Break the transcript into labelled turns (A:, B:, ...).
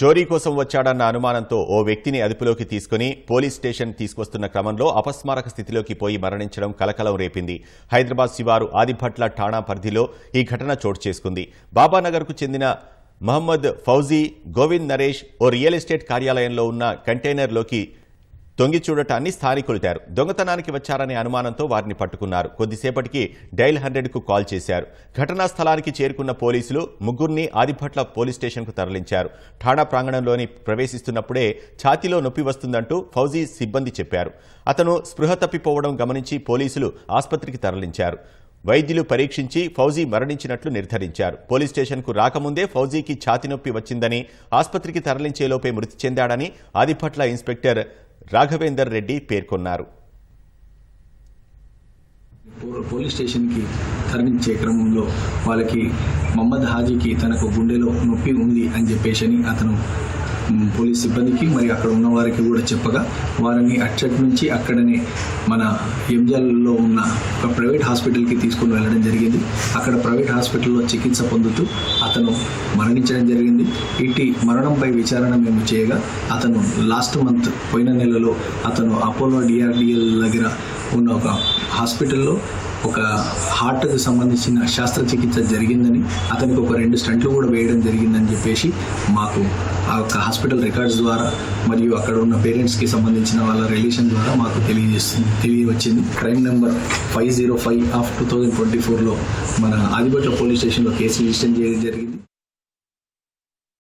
A: చోరీ కోసం వచ్చాడన్న అనుమానంతో ఓ వ్యక్తిని అదుపులోకి తీసుకుని పోలీస్ స్టేషన్ తీసుకొస్తున్న క్రమంలో అపస్మారక స్థితిలోకి పోయి మరణించడం కలకలం రేపింది. హైదరాబాద్ శివారు ఆదిభట్ల ఠాణా పరిధిలో ఈ ఘటన చోటు చేసుకుంది. బాబానగర్కు చెందిన మహమ్మద్ ఫౌజీ గోవింద్ నరేష్ ఓ రియల్ ఎస్టేట్ కార్యాలయంలో ఉన్న కంటైనర్లోకి తొంగి చూడటాన్ని స్థానికులు తారు దొంగతనానికి వచ్చారనే అనుమానంతో వారిని పట్టుకున్నారు. కొద్దిసేపటికి డైల్ హండ్రెడ్కు కాల్ చేశారు. ఘటనా స్థలానికి చేరుకున్న పోలీసులు ముగ్గురిని ఆదిభట్ల పోలీస్ స్టేషన్కు తరలించారు. ఠాణా ప్రాంగణంలోని ప్రవేశిస్తున్నప్పుడే ఛాతీలో నొప్పి వస్తుందంటూ ఫౌజీ సిబ్బంది చెప్పారు. అతను స్పృహ తప్పిపోవడం గమనించి పోలీసులు ఆసుపత్రికి తరలించారు. వైద్యులు పరీక్షించి ఫౌజీ మరణించినట్లు నిర్ధారించారు. పోలీస్ స్టేషన్కు రాకముందే ఫౌజీకి ఛాతి నొప్పి వచ్చిందని ఆసుపత్రికి తరలించేలోపే మృతి చెందాడని ఆదిపట్ల ఇన్స్పెక్టర్ రాఘవేందర్ రెడ్డి పేర్కొన్నారు.
B: పోలీస్ పోలీస్ స్టేషన్కి తరలించే క్రమంలో వాళ్ళకి మహమ్మద్ హాజీకి తనకు గుండెలో నొప్పి ఉంది అని చెప్పేసి అని అతను పోలీస్ సిబ్బందికి మరి అక్కడ ఉన్న వారికి కూడా చెప్పగా వారిని అచ్చటి నుంచి అక్కడనే మన ఎంజల్లో ఉన్న ఒక ప్రైవేట్ హాస్పిటల్కి తీసుకుని వెళ్ళడం జరిగింది. అక్కడ ప్రైవేట్ హాస్పిటల్లో చికిత్స పొందుతూ అతను మరణించడం జరిగింది. ఇటు మరణంపై విచారణ మేము చేయగా అతను లాస్ట్ మంత్ పోయిన నెలలో అతను అపోలో డిఆర్డిఎల్ దగ్గర ఉన్న ఒక హాస్పిటల్లో ఒక హార్ట్కి సంబంధించిన శస్త్రచికిత్స జరిగిందని అతనికి ఒక రెండు స్టంట్లు కూడా వేయడం జరిగిందని చెప్పేసి మాకు ఆ యొక్క హాస్పిటల్ రికార్డ్స్ ద్వారా మరియు అక్కడ ఉన్న పేరెంట్స్కి సంబంధించిన వాళ్ళ రిలేషన్ ద్వారా మాకు తెలియజేస్తుంది తెలియవచ్చింది. Crime number five zero five of two thousand twenty ఫోర్లో మన ఆదిపట్ల పోలీస్ స్టేషన్లో కేసు రిజిస్టర్ చేయడం జరిగింది.